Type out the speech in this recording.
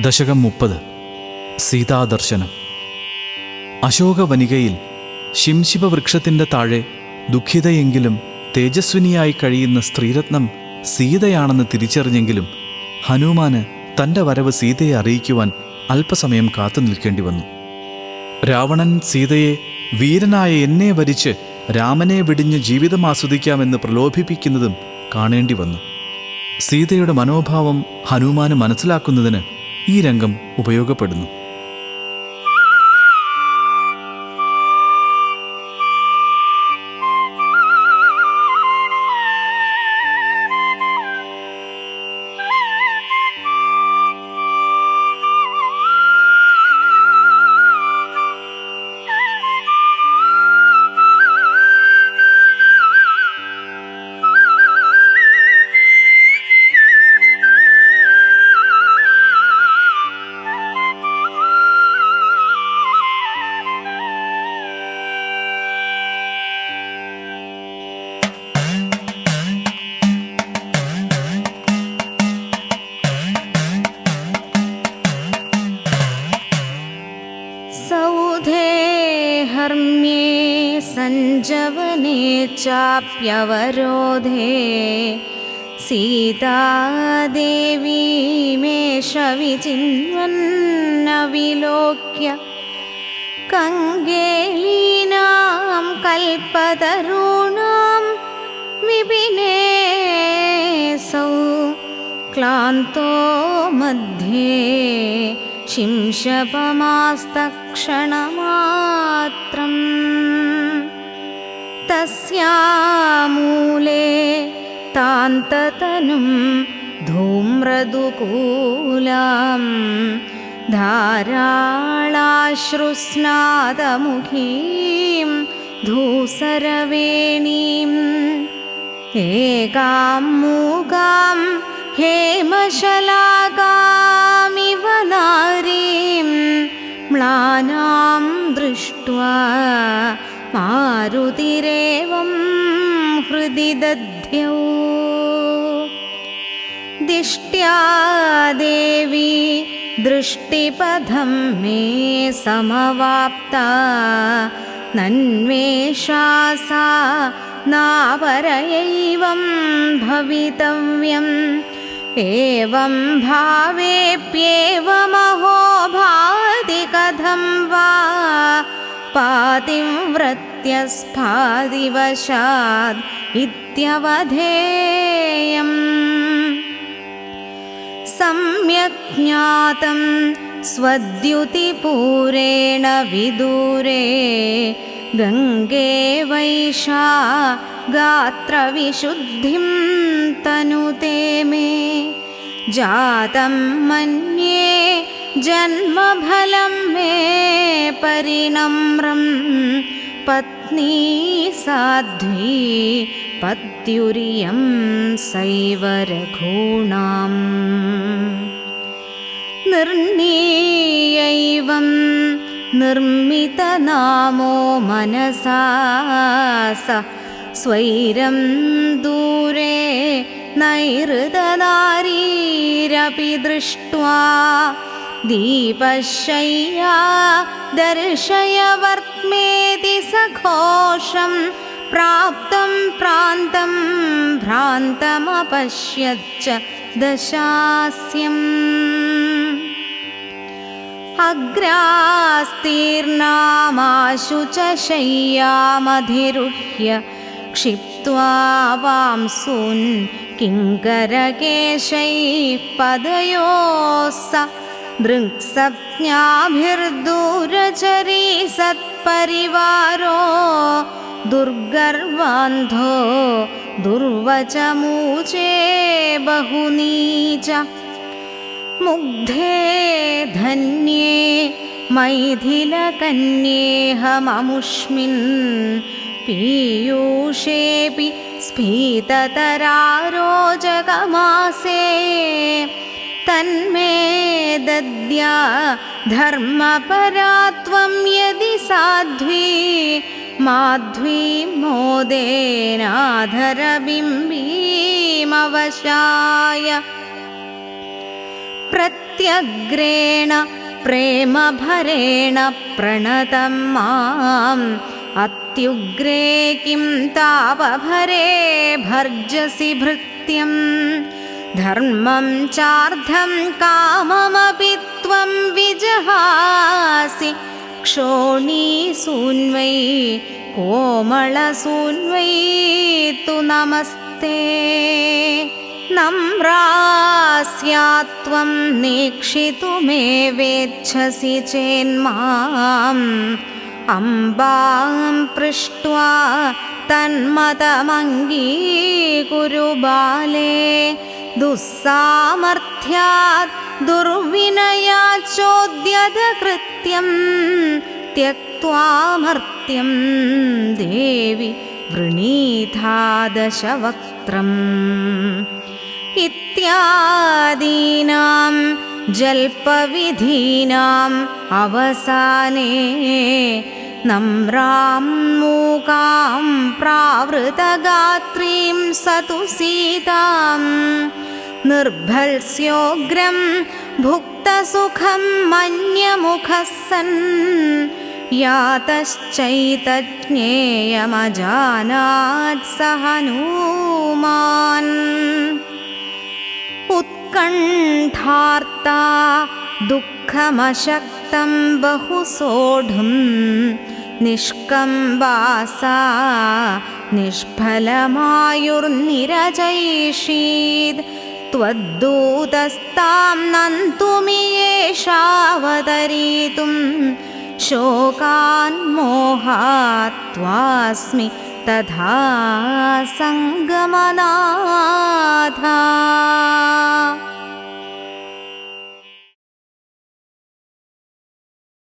ദശകം മുപ്പത്. സീതാദർശനം. അശോകവനികയിൽ ശിംശിപവൃക്ഷത്തിന്റെ താഴെ ദുഃഖിതയെങ്കിലും തേജസ്വിനിയായി കഴിയുന്ന സ്ത്രീരത്നം സീതയാണെന്ന് തിരിച്ചറിഞ്ഞെങ്കിലും ഹനുമാന് തന്റെ വരവ് സീതയെ അറിയിക്കുവാൻ അല്പസമയം കാത്തു നിൽക്കേണ്ടി വന്നു. രാവണൻ സീതയെ വീരനായ എന്നെ വരിച്ച് രാമനെ വെടിഞ്ഞ് ജീവിതം ആസ്വദിക്കാമെന്ന് പ്രലോഭിപ്പിക്കുന്നതും കാണേണ്ടി വന്നു. സീതയുടെ മനോഭാവം ഹനുമാന് മനസ്സിലാക്കുന്നതിന് ഈ രംഗം ഉപയോഗപ്പെടുന്നു. हर्म्ये सञ्जवने चाप्यवरोधे सीतादेवीमेष विचिन्वन्नविलोक्य कङ्गेलीनां कल्पतरूणां विपिने सौ क्लान्तो मध्ये शिंशपमास्तक्षणमात्रम् तस्यामूले तान्ततनुं धूम्रदुकूलां धाराळाश्रुस्नातमुखीं धूसरवेणीम्। एकां मूकां हेमशलाकामिव मारुतिरेवं हृदि दध्यौ। दिष्ट्या देवी दृष्टिपथं मे समवाप्ता। नन्वेषा सा नापरयैवं भवितव्यम्। एवं भावेप्येवमहो भाति कथं वा पातिव्रत्यस्फादिवशाद् इत्यवधेयम् सम्यक् ज्ञातं स्वद्युतिपूरेण विदूरे गङ्गे वैशा गात्रविशुद्धिं तनुते मे जातं मन्ये जन्मफलं मे परिणम्रं पत्नी साध्वी पत्युरियं सैव रघूणाम्। निर्णीयैवं निर्मितनामो मनसा स स्वैरं दूरे नैरृतनारीरपि दृष्ट्वा दीपशय्या दर्शयवर्त्मेति सघोषं प्राप्तं प्रान्तं भ्रान्तमपश्यच्च दशास्यम्। अग्रास्तीर्णामाशु च शय्यामधिरुह्य क्षिप्त्वा वांसून् किङ्करकेशैः पदयोः स दृक्सप्ज्ञाभिर्दूरचरी सत्परिवारो दुर्गर्वान्धो दुर्वचमूचे बहुनी च मुग्धे धन्ये मैथिलकन्येऽहममुष्मिन् पीयूषेऽपि स्फीततरारोजगमासे तन्मे दद्या धर्मपरा त्वं यदि साध्वी माध्वी मोदेनाधरबिम्बीमवशाय। प्रत्य प्रत्यग्रेण प्रेमभरेण प्रणतं माम् अत्युग्रे किं तापभरे भर्जसि भृत्यम् धर्मं चार्धं काममपि त्वं विजहासि। क्षोणीसून्वै कोमलसून्वै तु नमस्ते। नम्रास्यात् त्वं नेक्षितुमेवेच्छसि चेन्माम्। अम्बां पृष्ट्वा तन्मतमङ्गीकुरु बाले दुस्सामर्थ्यात् दुर्विनयाचोद्यतकृत्यं त्यक्त्वा मर्त्यं देवि वृणीतादशवक्त्रम् इत्यादीनां जल्पविधीनाम् अवसाने नम्रां मूकां प्रावृतगात्रीं सतु सीतां निर्भल्स्योग्रं भुक्तसुखं मन्यमुखः सन् यातश्चैतज्ञेयमजानात् स हनूमान् उत्कण्ठार्ता दुःखमशक्तं बहु सोढुं निष्कम्बासा निष्फलमायुर्निरजैषीद् त्वद्दूतस्तां नन्तुमि एषावतरीतुं शोकान्मोहात्वास्मि तथा सङ्गमनाथा